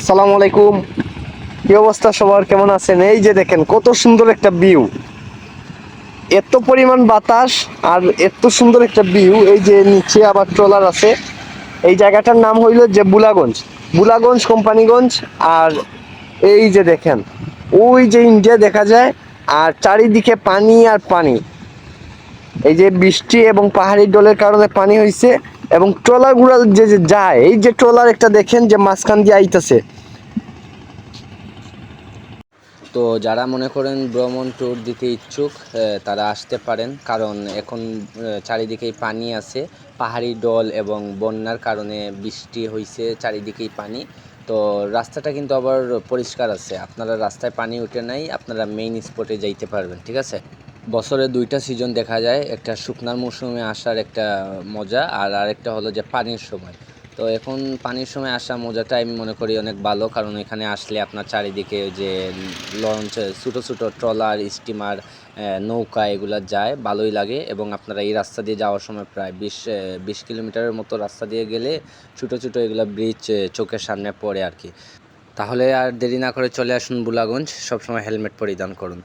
সালাম আলাইকুম। কি অবস্থা সবার? কেমন আছেন? এই যে দেখেন, কত সুন্দর একটা ভিউ এত পরিমাণ বাতাস আর এত সুন্দর একটা ভিউ এই যে নিচে আবার ট্রলার আছে। এই জায়গাটার নাম হইল যে বুলাগঞ্জ। বুলাগঞ্জ কোম্পানিগঞ্জ আর এই যে দেখেন, ওই যে ইন্ডিয়া দেখা যায় আর চারিদিকে পানি আর পানি। এই যে বৃষ্টি এবং পাহাড়ি ডলের কারণে পানি হয়েছে এবং ট্রলারগুলা যে যে যায়, এই যে ট্রলার একটা দেখেন যে মাঝখান দিয়ে আইতাছে। তো যারা মনে করেন ভ্রমণ ট্যুর দিতে ইচ্ছুক তারা আসতে পারেন। কারণ এখন চারিদিকেই পানি আছে, পাহাড়ি ডল এবং বন্যার কারণে বৃষ্টি হয়েছে চারিদিকেই পানি। তো রাস্তাটা কিন্তু আবার পরিষ্কার আছে। আপনারা রাস্তায় পানি উঠে নাই, আপনারা মেইন স্পটে যাইতে পারবেন, ঠিক আছে? বছরে দুইটা সিজন দেখা যায়। একটা শুকনার মৌসুমে আসার একটা মজা আর আরেকটা হলো যে পানির সময়। তো এখন পানির সময় আসা মজাটা আমি মনে করি অনেক ভালো, কারণ এখানে আসলে আপনার চারিদিকে যে লঞ্চ ছোটো ছোটো ট্রলার স্টিমার নৌকা এগুলো যায়, ভালোই লাগে এবং আপনারা এই রাস্তা দিয়ে যাওয়ার সময় প্রায় বিশ বিশ কিলোমিটারের মতো রাস্তা দিয়ে গেলে ছোটো ছোটো এগুলো ব্রিজ চোখের সামনে পড়ে আর কি। তাহলে আর দেরি না করে চলে আসুন বুলাগঞ্জ, সবসময় হেলমেট পরিধান করুন।